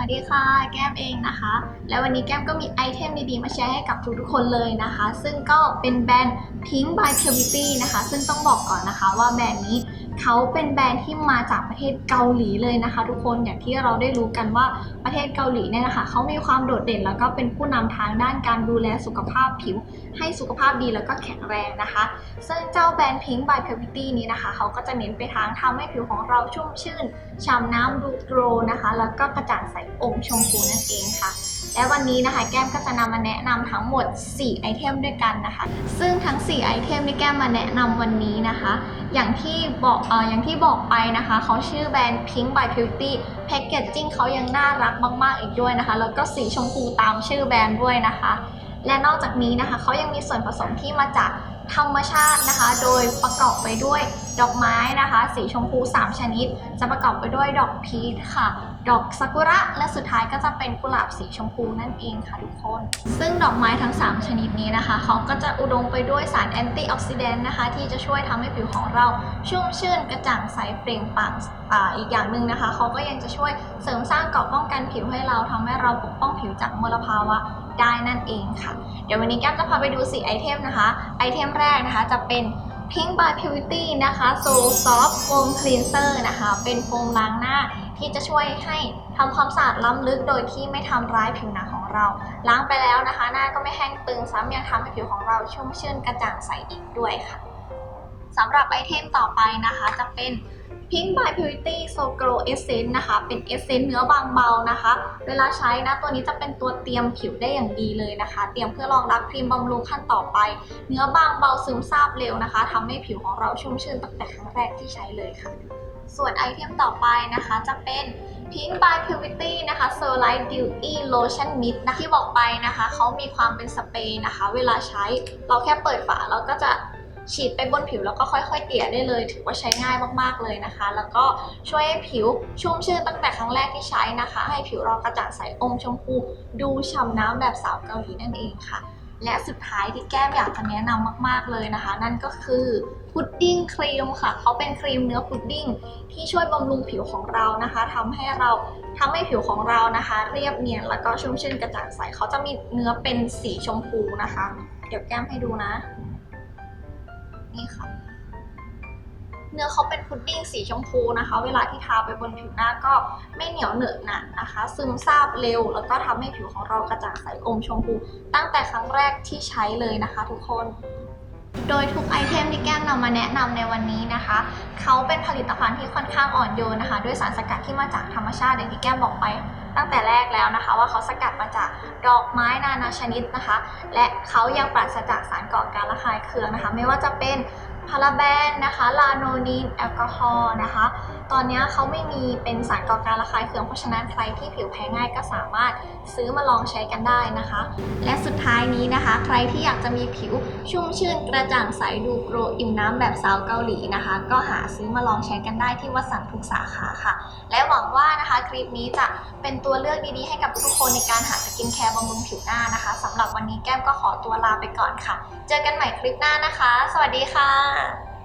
วัสดีค่ะ แก้มเองนะคะ และวันนี้แก้มก็มีไอเทมดีๆ มาแชร์ให้กับทุกๆคนเลยนะคะ ซึ่งก็เป็นแบรนด์ Pink by Cavity นะคะ ซึ่งต้องบอกก่อนนะคะว่าแบรนด์นี้ เขาเป็นแบรนด์ที่มาจากประเทศเกาหลีเลยนะคะ ทุกคนอย่างที่เราได้รู้กันว่าประเทศเกาหลีเนี่ยนะคะเขามีความโดดเด่นแล้วก็เป็นผู้นำทางด้านการดูแลสุขภาพผิว ให้สุขภาพดีแล้วก็แข็งแรงนะคะ ซึ่งเจ้าแบรนด์ Pink by Cavity นี้นะคะเขาก็จะเน้นไปทางทำให้ผิวของเราชุ่มชื่นฉ่ำน้ำดูโกรนะคะ แล้วก็กระจ่างใสอมชมพูนั่นเองค่ะ และวันนี้นะคะแก้มก็จะนำมาแนะนำทั้งหมด 4 ไอเทมด้วยกันนะคะ ซึ่งทั้ง 4 ไอเทมที่แก้มมาแนะนำวันนี้นะคะ อย่างที่บอกเอออย่างที่บอกไปนะคะ เขาชื่อแบรนด์ Pink by Beauty แพคเกจจิ้งเขายังน่ารักมาก ๆ อีกด้วยนะคะ แล้วก็สีชมพูตามชื่อแบรนด์ด้วยนะคะ และนอกจากนี้นะคะเขายังมีส่วนผสมที่มาจากธรรมชาตินะคะ โดยประกอบไปด้วย ดอกไม้นะคะ สีชมพู 3 ชนิด จะประกอบไปด้วยดอกพีชค่ะ ดอกซากุระและสุดท้ายก็จะเป็นกุหลาบสีชมพูนั่นเองค่ะทุกคน ซึ่งดอกไม้ทั้ง 3 ชนิดนี้นะคะ เขาก็จะอุดมไปด้วยสารแอนตี้ออกซิแดนต์นะคะ ที่จะช่วยทำให้ผิวของเราชุ่มชื่นกระจ่างใสเปล่งปลั่งอ,อีกอย่างหนึ่งนะคะ เขาก็ยังจะช่วยเสริมสร้างเกราะป้องกันผิวให้เราทำให้เราปกป้องผิวจากมลภาวะได้นั่นเองค่ะ เดี๋ยววันนี้แก้มจะพาไปดู 4 ไอเทมนะคะ ไอเทมแรกนะคะจะเป็น Pink by Purity นะคะ So Soft Foam Cleanser นะคะ เป็นโฟมล้างหน้าที่จะช่วยให้ทำความสะอาดล้ำลึกโดยที่ไม่ทำร้ายผิวหนังของเรา ล้างไปแล้วนะคะ หน้าก็ไม่แห้งตึงซ้ำยังทำให้ผิวของเราชุ่มชื่นกระจ่างใสอีกด้วยค่ะสำหรับไอเทมต่อไปนะคะจะเป็น Pink by Beauty So Glow Essence นะคะ เป็น Essence เนื้อบางเบานะคะ เวลาใช้นะตัวนี้จะเป็นตัวเตรียมผิวได้อย่างดีเลยนะคะ เตรียมเพื่อรองรับครีมบำรุงขั้นต่อไป เนื้อบางเบาซึมซาบเร็วนะคะทำให้ผิวของเราชุ่มชื่นตั้งแต่ครั้งแรกที่ใช้เลยค่ะ ส่วนไอเทมต่อไปนะคะจะเป็น Pink by Purity นะคะ So Light Dewy Lotion Mist นะที่บอกไปนะคะ เขามีความเป็นสเปรย์นะคะ เวลาใช้เราแค่เปิดฝาเราก็จะ ฉีดไปบนผิวแล้วก็ค่อย ๆเกลี่ยได้เลย ถือว่าใช้ง่ายมากๆเลยนะคะ แล้วก็ช่วยให้ผิวชุ่มชื่นตั้งแต่ครั้งแรกที่ใช้นะคะ ให้ผิวเรากระจ่างใสอมชมพูดูฉ่ำน้ำแบบสาวเกาหลีนั่นเองค่ะและสุดท้ายที่แก้มอยากจะแนะนำมากๆเลยนะคะ นั่นก็คือพุดดิ้งครีมค่ะ เขาเป็นครีมเนื้อพุดดิ้งที่ช่วยบำรุงผิวของเรานะคะทำให้เราทำให้ผิวของเรานะคะ เรียบเนียนแล้วก็ชุ่มชื่นกระจ่างใสเขาจะมีเนื้อเป็นสีชมพูนะคะ เดี๋ยวแก้มให้ดูนะ นี่ค่ะ เนื้อเขาเป็นพุดดิ้งสีชมพูนะคะ เวลาที่ทาไปบนผิวหน้าก็ไม่เหนียวเหนอะหนะนะคะ ซึมซาบเร็ว แล้วก็ทำให้ผิวของเรากระจ่างใสอมชมพู ตั้งแต่ครั้งแรกที่ใช้เลยนะคะ ทุกคน โดยทุกไอเทมที่แก้มนำมาแนะนำในวันนี้นะคะ เขาเป็นผลิตภัณฑ์ที่ค่อนข้างอ่อนโยนนะคะ ด้วยสารสกัดที่มาจากธรรมชาติอย่างที่แก้มบอกไปตั้งแต่แรกแล้วนะคะ ว่าเขาสกัดมาจากดอกไม้นานาชนิดนะคะ และเขายังปราศจากสารก่อการระคายเคืองนะคะ ไม่ว่าจะเป็น พาราเบนนะคะ ลาโนนีน แอลกอฮอล์นะคะ ตอนนี้เขาไม่มีเป็นสารก่อการระคายเคือง เพราะฉะนั้นใครที่ผิวแพ้ง่ายก็สามารถซื้อมาลองใช้กันได้นะคะ และสุดท้ายนี้นะคะ ใครที่อยากจะมีผิวชุ่มชื่นกระจ่างใสดูโกรอิ่มน้ำแบบสาวเกาหลีนะคะ ก็หาซื้อมาลองใช้กันได้ที่วัสันทุกสาขาค่ะ และหวังว่านะคะคลิปนี้จะเป็นตัวเลือกดีๆให้กับทุกคนในการหาสกินแคร์บำรุงผิวหน้านะคะสำหรับวันนี้แก้มก็ขอตัวลาไปก่อนค่ะ เจอกันใหม่คลิปหน้านะคะ สวัสดีค่ะは。